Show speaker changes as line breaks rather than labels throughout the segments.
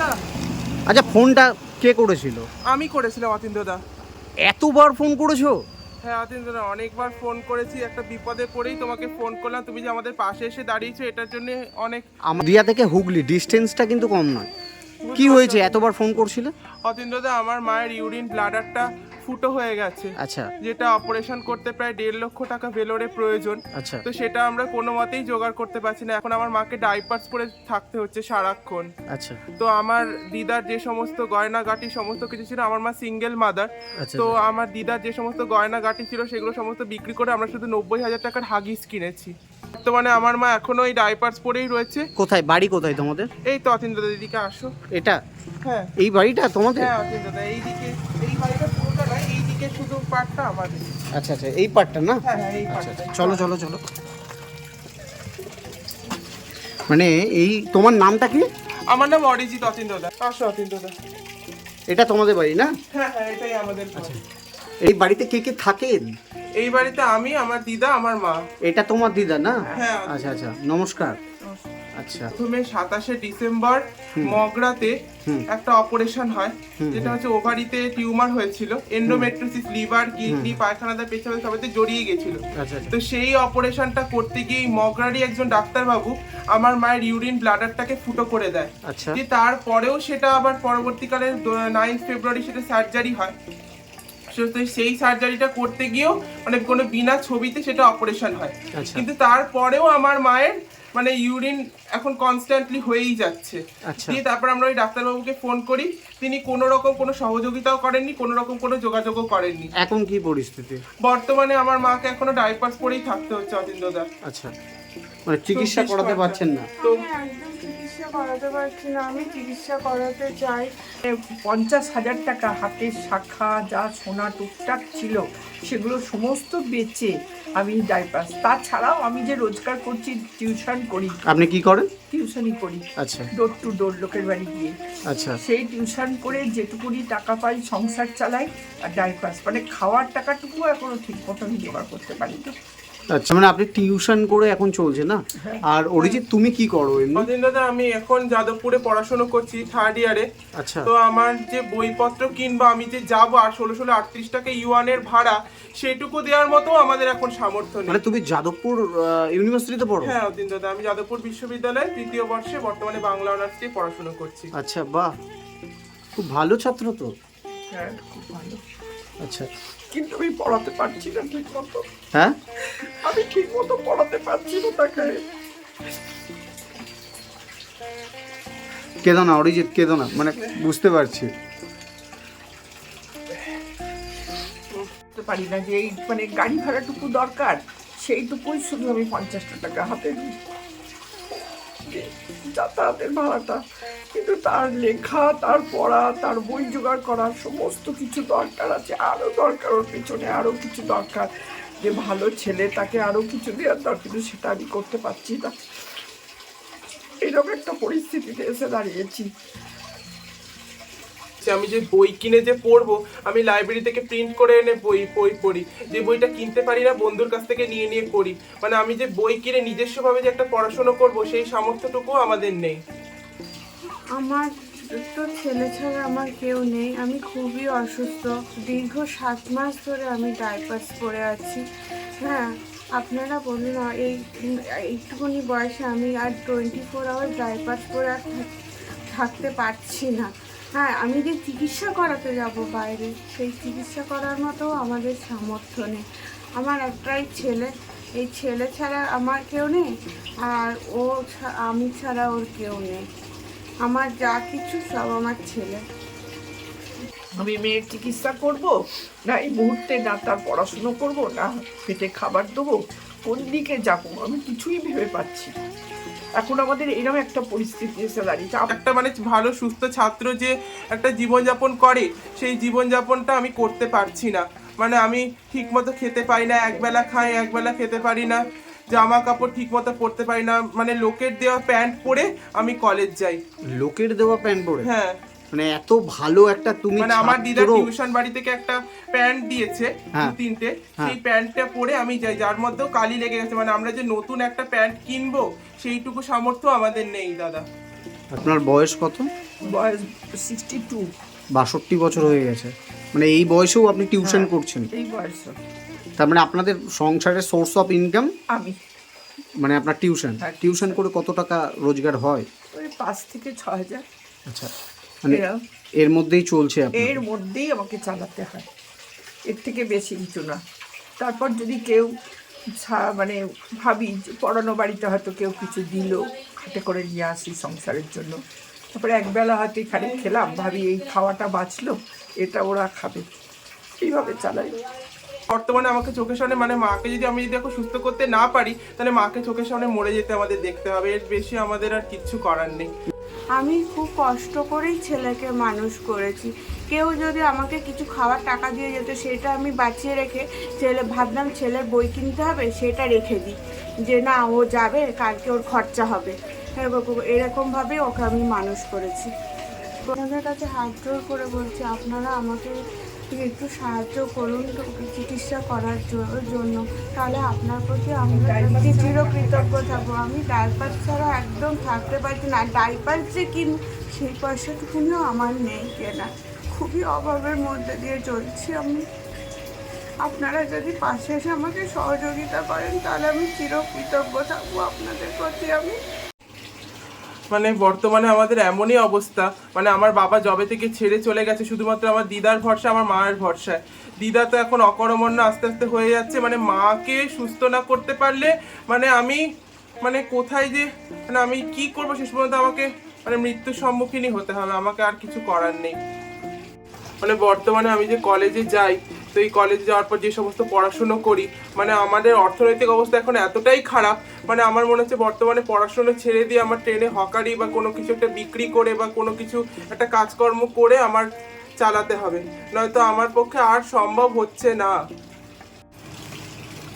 দাদা
আচ্ছা ফোনটা কে করেছিল?
আমি করেছিলাম অতীন্দ্রদা
এতবার ফোন করেছ?
হ্যাঁ অতীন্দ্রদা অনেকবার ফোন করেছি একটা বিপদে পড়েই তোমাকে ফোন করলাম। তুমি যে আমাদের পাশে এসে দাঁড়িয়েছো এটার জন্য অনেক
আমার দিয়া থেকে হুগলি ডিস্টেন্সটা কিন্তু কম নয়। কি হয়েছে? এতবার ফোন করছিলে?
অতীন্দ্রদা আমার মায়ের ইউরিন ব্লাডারটা ফুটো হয়ে গেছে।
আচ্ছা।
যেটা অপারেশন করতে প্রায় দেড় লক্ষ টাকা ভেলোরে প্রয়োজন।
আচ্ছা।
তো সেটা আমরা কোনো মতেই জোগাড় করতে পারছি না। এখন আমার মাকে ডাইপার্স পরে থাকতে হচ্ছে সারাক্ষণ।
আচ্ছা।
তো আমার দিদার যে সমস্ত গয়নাগাটি সমস্ত কিছু ছিল আমার মা সিঙ্গেল মাদার
আচ্ছা
তো আমার দিদার যে সমস্ত গয়নাগাটি ছিল সেগুলো সমস্ত বিক্রি করে আমরা শুধু নব্বই হাজার টাকার হাগিস কিনেছি। বর্তমানে আমার মা এখনও এই ডাইপার্স পরেই রয়েছে।
কোথায়? বাড়ি কোথায় তোমাদের?
এই তো অতীন্দ্র দিদিকে আসো।
এটা?
হ্যাঁ।
এই বাড়িটা তোমাদের?
হ্যাঁ অতীন্দ্র এইদিকে। এই বাড়িটা পুরোটা নয় এইদিকে শুধু পার্টটা আমাদের।
আচ্ছা আচ্ছা এই পার্টটা না?
হ্যাঁ হ্যাঁ
আচ্ছা আচ্ছা চলো চলো চলো। মানে এই তোমার নামটা কি?
আমার নাম অরিজিৎ অতীন্দ্র দা আসো অতীন্দ্র দা
এটা তোমাদের বাড়ি না?
হ্যাঁ হ্যাঁ এটাই আমাদের বাড়ি।
এই বাড়িতে কে কে থাকেন?
এই বাড়িতে আমি আমার দিদা আমার মা।
এটা তোমার দিদা না?
হ্যাঁ
আচ্ছা আচ্ছা নমস্কার। আচ্ছা।
প্রথমে সাতাশে ডিসেম্বর মগরাতে একটা অপারেশন হয় যেটা হচ্ছে ওভারিতে টিউমার হয়েছিল এন্ডোমেট্রোসিস লিভার কিডনি পায়খানাতে পেছনে সবাইতে জড়িয়ে গেছিল।
আচ্ছা আচ্ছা।
তো সেই অপারেশনটা করতে গিয়ে মগরারই একজন ডাক্তারবাবু আমার মায়ের ইউরিন ব্লাডারটাকে ফুটো করে দেয়।
আচ্ছা।
যে তারপরেও সেটা আবার পরবর্তীকালে নাইন ফেব্রুয়ারি সেটা সার্জারি হয়। সেই সার্জারিটা করতে গিয়েও মানে কোনো বিনা ছবিতে সেটা অপারেশন হয়। কিন্তু তারপরেও আমার মায়ের মানে ইউরিন এখন কনস্ট্যান্টলি হয়েই যাচ্ছে।
আচ্ছা।
দিয়ে তারপর আমরা ওই ডাক্তারবাবুকে ফোন করি। তিনি কোনো রকম কোনো সহযোগিতাও করেননি কোনো রকম কোনো যোগাযোগও করেননি।
এখন কি পরিস্থিতি?
বর্তমানে আমার মাকে এখনও ডাইপার্স পরেই থাকতে হচ্ছে অতীন্দ্রদা
আচ্ছা। মানে চিকিৎসা করাতে পারছেন না।
তো
চিকিৎসা করাতে পারছি না। আমি চিকিৎসা করাতে চাই।
পঞ্চাশ হাজার টাকা হাতের শাখা যা সোনা টুকটাক ছিল সেগুলো সমস্ত বেচে আমি ডাইপাস তাছাড়াও আমি যে রোজগার করছি টিউশন করি।
আপনি কি করেন?
টিউশনই করি।
আচ্ছা।
ডোর টু ডোর লোকের বাড়ি গিয়ে।
আচ্ছা।
সেই টিউশন করে যেটুকুনি টাকা পাই সংসার চালাই আর ডাইপাস মানে খাওয়ার টাকাটুকু এখনও ঠিক মতন জোগাড় করতে পারি। না
আচ্ছা মানে আপনি টিউশন করে এখন চলছে না? আর অরিজিৎ তুমি কি করো এমনি?
অতীন্দ্রদা আমি এখন যাদবপুরে পড়াশোনা করছি থার্ড ইয়ারে
আচ্ছা।
তো আমার যে বইপত্র কিনবো আমি যে যাব আর ষোলো ষোলো আটত্রিশ টাকা ইউয়ানের ভাড়া সেটুকু দেওয়ার মতো আমাদের এখন সামর্থ্য নেই।
মানে তুমি যাদবপুর ইউনিভার্সিটিতে পড়ো?
হ্যাঁ অতীন্দ্রদা আমি যাদবপুর বিশ্ববিদ্যালয়ে তৃতীয় বর্ষে বর্তমানে বাংলা অনার্স নিয়ে পড়াশোনা করছি।
আচ্ছা বাহ। খুব ভালো ছাত্র তো।
হ্যাঁ খুব ভালো।
আচ্ছা।
কিন্তু আমি পড়াতে পারছি না ঠিক মতো
হ্যাঁ?
আমি ঠিক মতো পড়াতে পারছি না তাকে।
কেঁদো না অরিজিৎ কেঁদো না মানে বুঝতে পারছি।
পারি না যে এই মানে গাড়ি ভাড়াটুকু দরকার সেইটুকুই শুধু আমি পঞ্চাশটা টাকা হাতে নিই। যাতায়াতের ভাড়াটা। কিন্তু তার লেখা, তার পড়া, তার বই জোগাড় করা, সমস্ত কিছু দরকার আছে আরও দরকার, ওর পিছনে আরও কিছু দরকার। যে ভালো ছেলে, তাকে আরও কিছু দেওয়ার দরকার, কিন্তু সেটা আমি করতে পারছি না। এরকম একটা পরিস্থিতিতে এসে দাঁড়িয়েছি।
আমি যে বই কিনে যে পড়ব, আমি লাইব্রেরি থেকে প্রিন্ট করে এনে বই বই পড়ি। যে বইটা কিনতে পারি না, বন্ধুর কাছ থেকে নিয়ে নিয়ে পড়ি। মানে আমি যে বই কিনে নিজস্বভাবে যে একটা পড়াশোনা করব, সেই সামর্থ্যটুকু আমাদের নেই।
আমার তো ছেলে ছাড়া আমার কেউ নেই। আমি খুবই অসুস্থ। দীর্ঘ সাত মাস ধরে আমি ডাইপার্স পরে আছি। হ্যাঁ আপনারা বলুন, এই, এইটুকুনি বয়সে আমি আর টোয়েন্টি ফোর আওয়ার ডাইপার্স পরে আর থাকতে পারছি না। হ্যাঁ আমি যে চিকিৎসা করাতে যাব বাইরে, সেই চিকিৎসা করার মতো আমাদের সামর্থ্য নেই। আমার একটাই ছেলে, এই ছেলে ছাড়া আমার কেউ নেই, আর ও আমি ছাড়া ওর কেউ নেই। আমার যা কিছু সব আমার ছেলে।
আমি মেয়ের চিকিৎসা করব না এই মুহূর্তে না তার পড়াশুনো করব না পেটে খাবার দেবো কোন দিকে যাব আমি কিছুই ভেবে পাচ্ছি না। এখন আমাদের এরকম একটা পরিস্থিতি এসে দাঁড়িয়েছে।
একটা মানে ভালো সুস্থ ছাত্র যে একটা জীবনযাপন করে সেই জীবনযাপনটা আমি করতে পারছি না। মানে আমি ঠিকমতো খেতে পারি না একবেলা খাই একবেলা খেতে পারি না। জামা কাপড় ঠিক মতো পরতে পারি না। মানে লোকের দেওয়া প্যান্ট পরে আমি কলেজ যাই।
লোকের দেওয়া প্যান্ট পরে?
হ্যাঁ।
মানে এত ভালো একটা তুমি
মানে আমার দিদা টিউশন বাড়ি থেকে একটা প্যান্ট দিয়েছে
হ্যাঁ।
দু তিনটে।
হ্যাঁ।
সেই প্যান্টটা পরে আমি যাই। যার মধ্যেও কালি লেগে গেছে। মানে আমরা যে নতুন একটা প্যান্ট কিনবো সেইটুকু সামর্থ্য আমাদের নেই দাদা।
আপনার বয়স কত?
বয়স সিক্সটি টু
বাষট্টি বছর হয়ে গেছে। মানে এই বয়সেও আপনি টিউশন করছেন।
এই বয়স
তার মানে আপনাদের সংসারের সোর্স অফ ইনকাম
আমি।
মানে আপনার টিউশন
হ্যাঁ,
টিউশন করে কত টাকা রোজগার হয়?
ওই পাঁচ থেকে ছ হাজার
আচ্ছা। মানে এর মধ্যেই চলছে
এর মধ্যেই আমাকে চালাতে হয়। এর থেকে বেশি কিছু না। তারপর যদি কেউ মানে ভাবি পড়ানো বাড়িতে হয়তো কেউ কিছু দিল হাতে করে নিয়ে আসি সংসারের জন্য। তারপরে একবেলা হয়তো এখানে খেলাম ভাবি এই খাওয়াটা বাঁচলো এটা ওরা খাবে। এইভাবে চালাই।
বর্তমানে আমাকে চোখের সামনে মানে মাকে যদি আমি যদি এখন সুস্থ করতে না পারি, তাহলে মাকে চোখের সামনে মরে যেতে আমাদের দেখতে হবে। এর বেশি আমাদের আর কিচ্ছু করার নেই।
আমি খুব কষ্ট করেই ছেলেকে মানুষ করেছি। কেউ যদি আমাকে কিছু খাওয়ার টাকা দিয়ে যেত, সেটা আমি বাঁচিয়ে রেখে ছেলে, ভাবলাম ছেলের বই কিনতে হবে, সেটা রেখে দিই। যে না, ও যাবে, কালকে ওর খরচা হবে। এরকম- এরকমভাবে ওকে আমি মানুষ করেছি। আপনাদের কাছে হাত জোর করে বলছি, আপনারা আমাকে একটু সাহায্য করুন চিকিৎসা করার জন্য। তাহলে আপনার প্রতি আমরা চির কৃতজ্ঞ থাকব। আমি ডাইপার ছাড়া একদম থাকতে পারছি না। ডাইপার যে কিন সেই পয়সাটুকুনিও আমার নেই কেনা। খুবই অভাবের মধ্যে দিয়ে চলছি আমি। আপনারা যদি পাশে এসে আমাকে সহযোগিতা করেন তাহলে আমি চিরকৃতজ্ঞ থাকব আপনাদের প্রতি আমি।
মানে বর্তমানে আমাদের এমনই অবস্থা। মানে আমার বাবা জবে থেকে ছেড়ে চলে গেছে, শুধুমাত্র আমার দিদার ভরসা, আমার মায়ের ভরসায় দিদা তো এখন অকর্মণ্য আস্তে আস্তে হয়ে যাচ্ছে মানে মাকে সুস্থ না করতে পারলে মানে আমি মানে কোথায় যে মানে আমি কি করব শেষ পর্যন্ত আমাকে মানে মৃত্যুর সম্মুখীনই হতে হবে, আমাকে আর কিছু করার নেই। মানে বর্তমানে আমি যে কলেজে যাই তো এই কলেজে যাওয়ার পর যে সমস্ত পড়াশুনো করি মানে আমাদের অর্থনৈতিক অবস্থা এখন এতটাই খারাপ মানে আমার মনে হচ্ছে বর্তমানে পড়াশুনো ছেড়ে দিয়ে আমার ট্রেনে হকারি বা কোনো কিছু একটা বিক্রি করে বা কোনো কিছু একটা কাজকর্ম করে আমার চালাতে হবে। নয়তো আমার পক্ষে আর সম্ভব হচ্ছে না।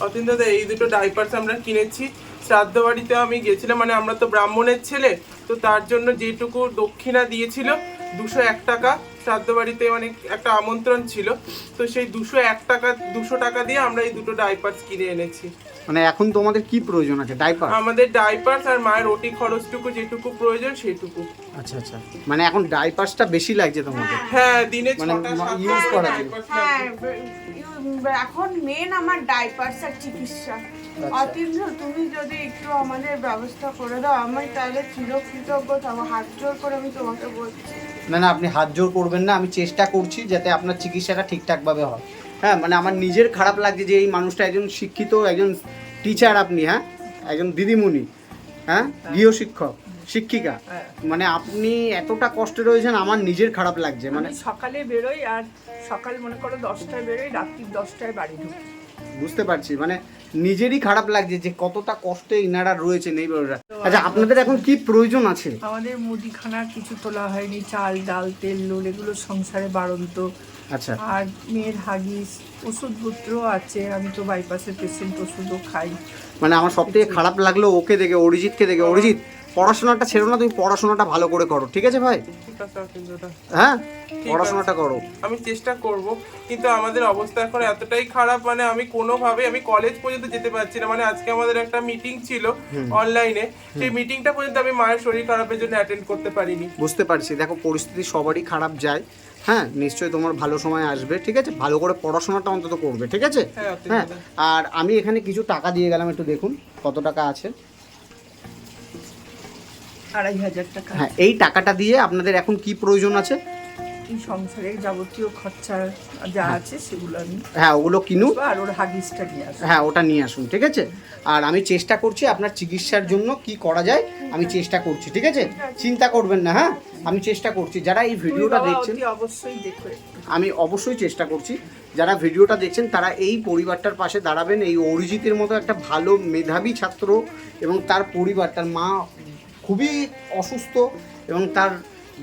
অতীন দাদা, এই দুটো ডাইপার্স আমরা কিনেছি। শ্রাদ্ধ বাড়িতে আমি গেছিলাম মানে আমরা তো ব্রাহ্মণের ছেলে, তো তার জন্য যেটুকু দক্ষিণা দিয়েছিল, দুশো এক টাকা। শ্রাদ্ধ বাড়িতে মানে একটা আমন্ত্রণ ছিল। তো সেই দুশো এক টাকা দুশো টাকা দিয়ে আমরা এই দুটো ডাইপার্স কিনে এনেছি।
মানে এখন তোমাদের কি প্রয়োজন আছে? ডাইপার
আমাদের ডাইপার্স আর মায়ের ওটি খরচটুকু যেটুকু প্রয়োজন সেটুকু।
আচ্ছা আচ্ছা। মানে এখন ডাইপার্সটা বেশি লাগছে তোমাদের?
হ্যাঁ দিনে
মানে
ছটা সাতটা
use করার জন্য।
হ্যাঁ। এখন মেন আমার ডাইপার্স আর চিকিৎসা। অতীন্দ্র তুমি যদি একটু আমাদের ব্যবস্থা করে দাও আমি তাহলে চিরকৃতজ্ঞ থাকব। হাত জোর করে আমি তোমাকে বলছি।
না না আপনি হাত জোর করবেন না আমি চেষ্টা করছি যাতে আপনার চিকিৎসাটা ঠিকঠাকভাবে হয়। হ্যাঁ মানে আমার নিজের খারাপ লাগছে যে এই মানুষটা একজন শিক্ষিত একজন টিচার আপনি হ্যাঁ একজন দিদিমণি হ্যাঁ গৃহশিক্ষক শিক্ষিকা।
হ্যাঁ।
মানে আপনি এতটা কষ্টে রয়েছেন আমার নিজের খারাপ লাগছে মানে
মানে সকালে বেরোই আর সকাল মনে করো দশটায় বেরোই রাত্রি দশটায় বাড়ি ঢুকি।
বুঝতে পারছি মানে নিজেরই খারাপ লাগছে যে কতটা কষ্টে ইনারা রয়েছে এই বাড়িরা আচ্ছা আপনাদের এখন কি প্রয়োজন আছে?
আমাদের মুদিখানা কিছু তোলা হয়নি চাল ডাল তেল নুন এগুলো সংসারে বাড়ন্ত।
আচ্ছা।
আর মেয়ের হাগিস ওষুধপত্র আছে আমি তো বাইপাসের পেশেন্ট ওষুধও খাই।
মানে আমার সব থেকে খারাপ লাগল ওকে দেখে অরিজিৎকে দেখে। অরিজিৎ পড়াশোনাটা ছেড়ো না তুমি পড়াশোনাটা ভালো করে করো ঠিক আছে ভাই? হ্যাঁ? পড়াশোনাটা করো।
আমি চেষ্টা করব কিন্তু আমাদের অবস্থা এখন এতটাই খারাপ মানে আমি কোনোভাবে আমি কলেজ পর্যন্ত যেতে পারছি না মানে আজকে আমাদের একটা মিটিং ছিল অনলাইনে সেই মিটিংটা পর্যন্ত আমি মায়ের শরীর খারাপের জন্য অ্যাটেন্ড করতে পারিনি।
বুঝতে পারছি। দেখো পরিস্থিতি সবারই খারাপ যায়। হ্যাঁ নিশ্চয়ই তোমার ভালো সময় আসবে ঠিক আছে? ভালো করে পড়াশোনাটা অন্তত করবে ঠিক আছে?
হ্যাঁ,
হ্যাঁ। আর আমি এখানে কিছু টাকা দিয়ে গেলাম একটু দেখুন কত টাকা আছে।
আড়াই হাজার টাকা।
হ্যাঁ এই টাকাটা দিয়ে আপনাদের এখন কি প্রয়োজন আছে?
এই সংসারে যাবতীয় খরচা যা আছে সেগুলো আমি
হ্যাঁ ওগুলো কিনুন।
আর ওর হাগিসটা নিয়ে আসব।
হ্যাঁ ওটা নিয়ে আসুন ঠিক আছে? আর আমি চেষ্টা করছি আপনার চিকিৎসার জন্য কি করা যায় আমি চেষ্টা করছি ঠিক আছে? চিন্তা করবেন না হ্যাঁ? আমি চেষ্টা করছি। যারা এই ভিডিওটা দেখছেন
অবশ্যই দেখবে
আমি অবশ্যই চেষ্টা করছি। যারা ভিডিওটা দেখছেন তারা এই পরিবারটার পাশে দাঁড়াবেন। এই অরিজিতের মতো একটা ভালো মেধাবী ছাত্র এবং তার পরিবার তার মা খুবই অসুস্থ এবং তার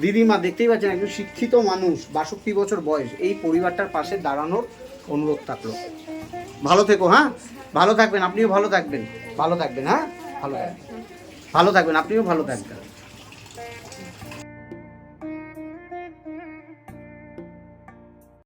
দিদিমা দেখতেই পাচ্ছেন একজন শিক্ষিত মানুষ, বাষট্টি বছর বয়স। এই পরিবারটার পাশে দাঁড়ানোর অনুরোধ থাকল। ভালো থেকো হ্যাঁ? ভালো থাকবেন, আপনিও ভালো থাকবেন। ভালো থাকবেন হ্যাঁ? ভালো থাকবেন। ভালো থাকবেন, আপনিও ভালো থাকবেন।